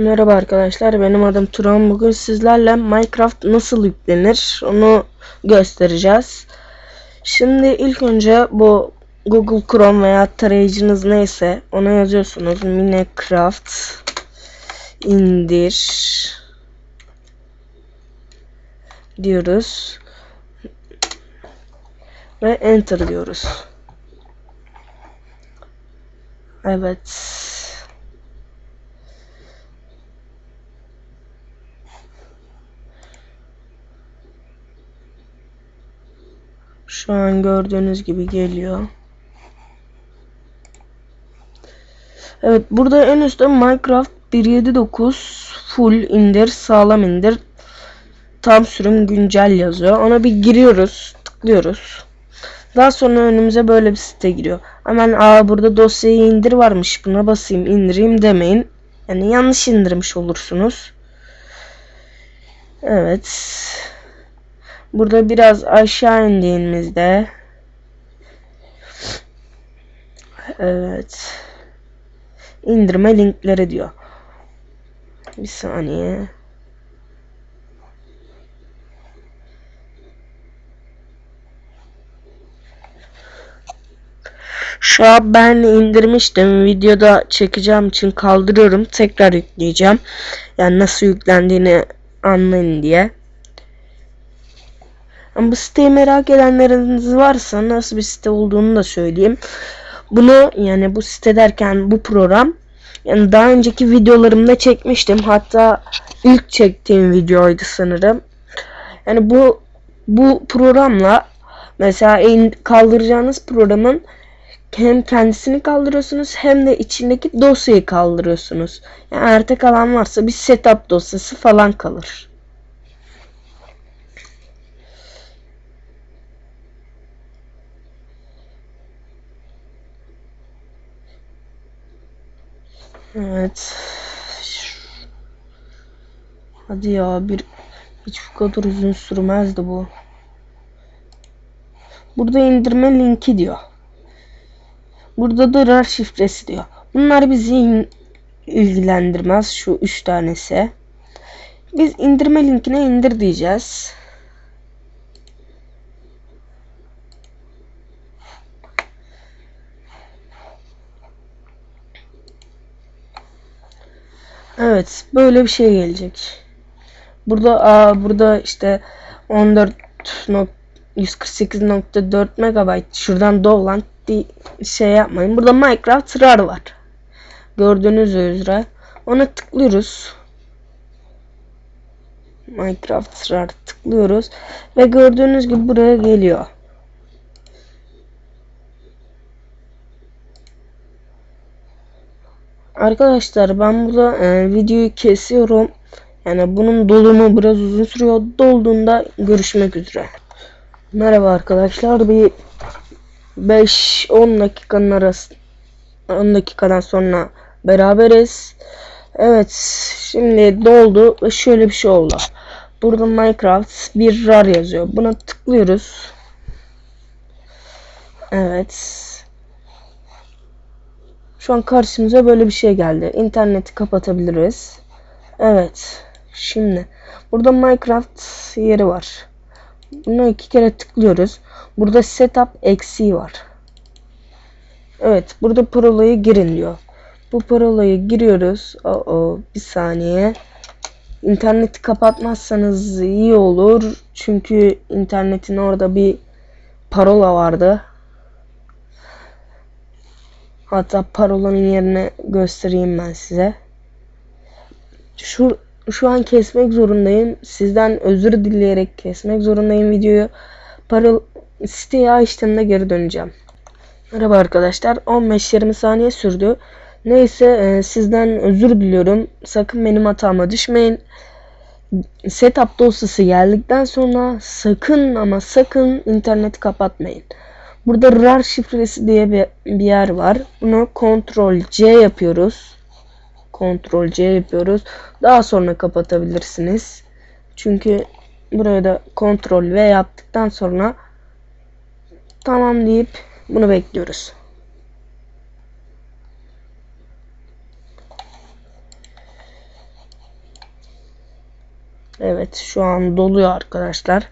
Merhaba arkadaşlar benim adım Turan bugün sizlerle Minecraft nasıl yüklenir onu göstereceğiz. Şimdi ilk önce bu Google Chrome veya tarayıcınız neyse ona yazıyorsunuz Minecraft indir diyoruz ve enter diyoruz. Evet. Şu an gördüğünüz gibi geliyor. Evet burada en üstte Minecraft 1.7.9 full indir sağlam indir tam sürüm güncel yazıyor. Ona bir giriyoruz tıklıyoruz. Daha sonra önümüze böyle bir site giriyor. Hemen aa burada dosyayı indir varmış buna basayım indireyim demeyin. Yani yanlış indirmiş olursunuz. Evet. Burada biraz aşağı indiğimizde Evet. İndirme linkleri diyor. Bir saniye. Şu an ben indirmiştim. Videoda çekeceğim için kaldırıyorum. Tekrar yükleyeceğim. Yani nasıl yüklendiğini anlayın diye. Ama bu siteyi merak edenleriniz varsa nasıl bir site olduğunu da söyleyeyim. Bunu yani bu site derken bu program yani daha önceki videolarımda çekmiştim. Hatta ilk çektiğim videoydu sanırım. Yani bu bu programla mesela kaldıracağınız programın hem kendisini kaldırıyorsunuz hem de içindeki dosyayı kaldırıyorsunuz. Yani arta kalan varsa bir setup dosyası falan kalır. Evet. Hadi ya bir hiç bu kadar uzun sürmezdi bu. Burada indirme linki diyor. Burada da RAR şifresi diyor. Bunlar bizi ilgilendirmez şu üç tanesi. Biz indirme linkine indir diyeceğiz. Evet, böyle bir şey gelecek. Burada aa, burada işte 14 148.4 MB şuradan dolan şey yapmayın. Burada Minecraft RAR var. Gördüğünüz üzere. Ona tıklıyoruz. Minecraft RAR tıklıyoruz. Ve gördüğünüz gibi buraya geliyor. Arkadaşlar ben burada e, videoyu kesiyorum. Yani bunun dolumu biraz uzun sürüyor. Dolduğunda görüşmek üzere. Merhaba arkadaşlar. Bir 5-10 dakikanın arası 10 dakikadan sonra beraberiz. Evet şimdi doldu şöyle bir şey oldu. Burada Minecraft bir rar yazıyor. Buna tıklıyoruz. Evet. Şu an karşımıza böyle bir şey geldi. İnterneti kapatabiliriz. Evet. Şimdi burada Minecraft yeri var. Buna iki kere tıklıyoruz. Burada setup eksiği var. Evet burada parolayı girin diyor. Bu parolayı giriyoruz. Oo, bir saniye. İnterneti kapatmazsanız iyi olur. Çünkü internetin orada bir parola vardı. Hatta parolanın yerine göstereyim ben size. Şu şu an kesmek zorundayım. Sizden özür dileyerek kesmek zorundayım videoyu. Parol siteye açtığımda geri döneceğim. Merhaba arkadaşlar. 15-20 saniye sürdü. Neyse e, sizden özür diliyorum. Sakın benim hatama düşmeyin. Setup dosyası geldikten sonra sakın ama sakın interneti kapatmayın. Burada RAR şifresi diye bir, yer var. Bunu Ctrl C yapıyoruz. Ctrl C yapıyoruz. Daha sonra kapatabilirsiniz. Çünkü buraya da Ctrl V yaptıktan sonra tamam deyip bunu bekliyoruz. Evet şu an doluyor arkadaşlar.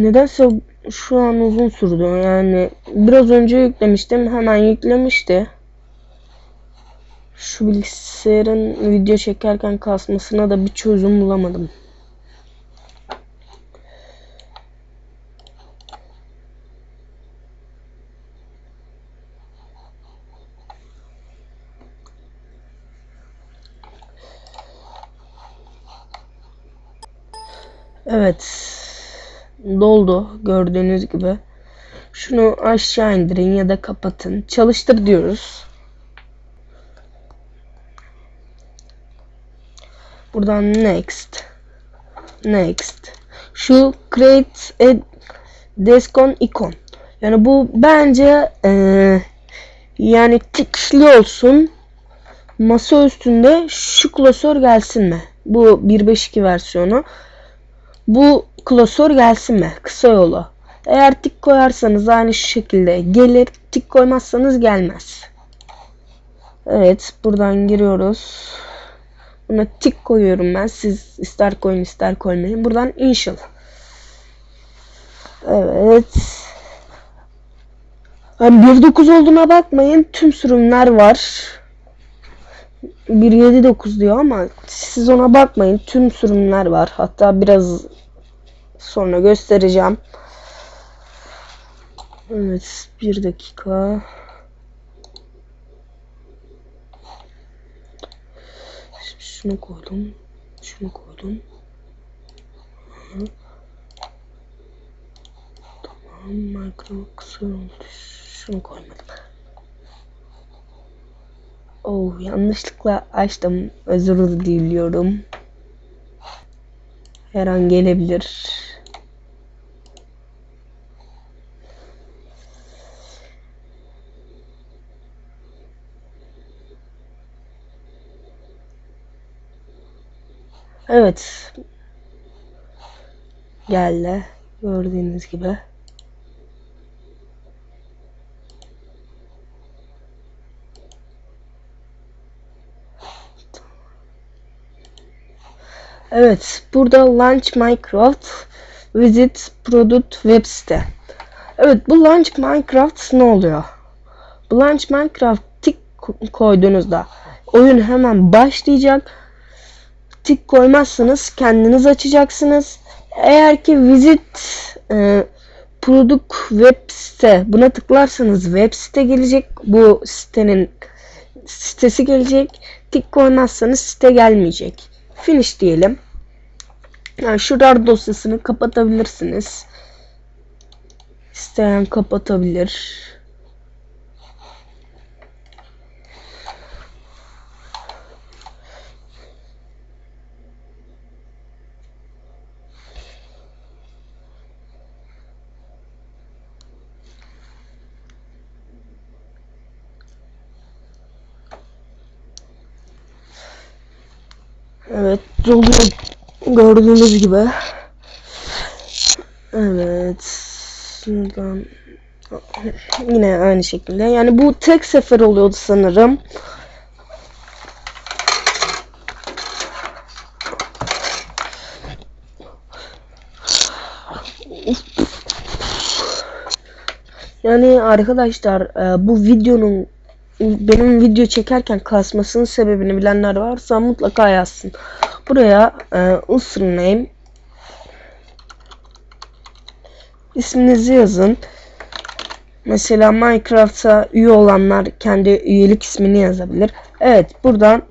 Nedense şu an uzun sürdü. Yani biraz önce yüklemiştim. Hemen yüklemişti. Şu bilgisayarın video çekerken kasmasına da bir çözüm bulamadım. Evet. Doldu gördüğünüz gibi. Şunu aşağı indirin ya da kapatın. Çalıştır diyoruz. Buradan next. Next. Şu create a descon icon. Yani bu bence ee, yani tikli olsun. Masa üstünde şu klasör gelsin mi? Bu 1.5.2 versiyonu. Bu klasör gelsin mi? Kısa yolu. Eğer tik koyarsanız aynı şekilde gelir. Tik koymazsanız gelmez. Evet buradan giriyoruz. Buna tik koyuyorum ben. Siz ister koyun ister koymayın. Buradan initial. Evet. Yani 1.9 olduğuna bakmayın. Tüm sürümler var. 1.7.9 diyor ama siz ona bakmayın. Tüm sürümler var. Hatta biraz sonra göstereceğim. Evet. Bir dakika. Şunu koydum. Şunu koydum. Tamam. Kısa oldu. Şunu koymadım. Oh yanlışlıkla açtım. Özür diliyorum. Her an gelebilir. Evet. Geldi. Gördüğünüz gibi. Evet. Burada Launch Minecraft Visit Product Web site. Evet bu Launch Minecraft ne oluyor? Bu Launch Minecraft tik koyduğunuzda oyun hemen başlayacak tik koymazsanız kendiniz açacaksınız. Eğer ki visit e, product web site buna tıklarsanız web site gelecek. Bu sitenin sitesi gelecek. Tik koymazsanız site gelmeyecek. Finish diyelim. Yani şu RAR dosyasını kapatabilirsiniz. İsteyen kapatabilir. Evet doluyor gördüğünüz gibi. Evet. Şuradan yine aynı şekilde. Yani bu tek sefer oluyordu sanırım. Yani arkadaşlar e, bu videonun benim video çekerken kasmasının sebebini bilenler varsa mutlaka yazsın. Buraya e, username isminizi yazın. Mesela Minecraft'a üye olanlar kendi üyelik ismini yazabilir. Evet buradan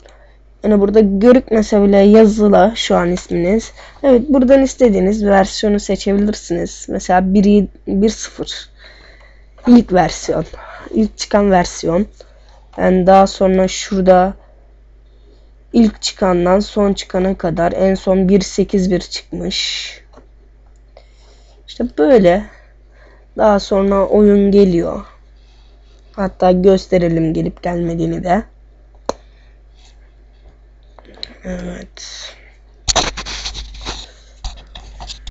yani burada görükmese bile yazılı şu an isminiz. Evet buradan istediğiniz versiyonu seçebilirsiniz. Mesela 1.0 ilk versiyon. ilk çıkan versiyon. Yani daha sonra şurada ilk çıkandan son çıkana kadar en son 1.8.1 çıkmış. İşte böyle. Daha sonra oyun geliyor. Hatta gösterelim gelip gelmediğini de. Evet.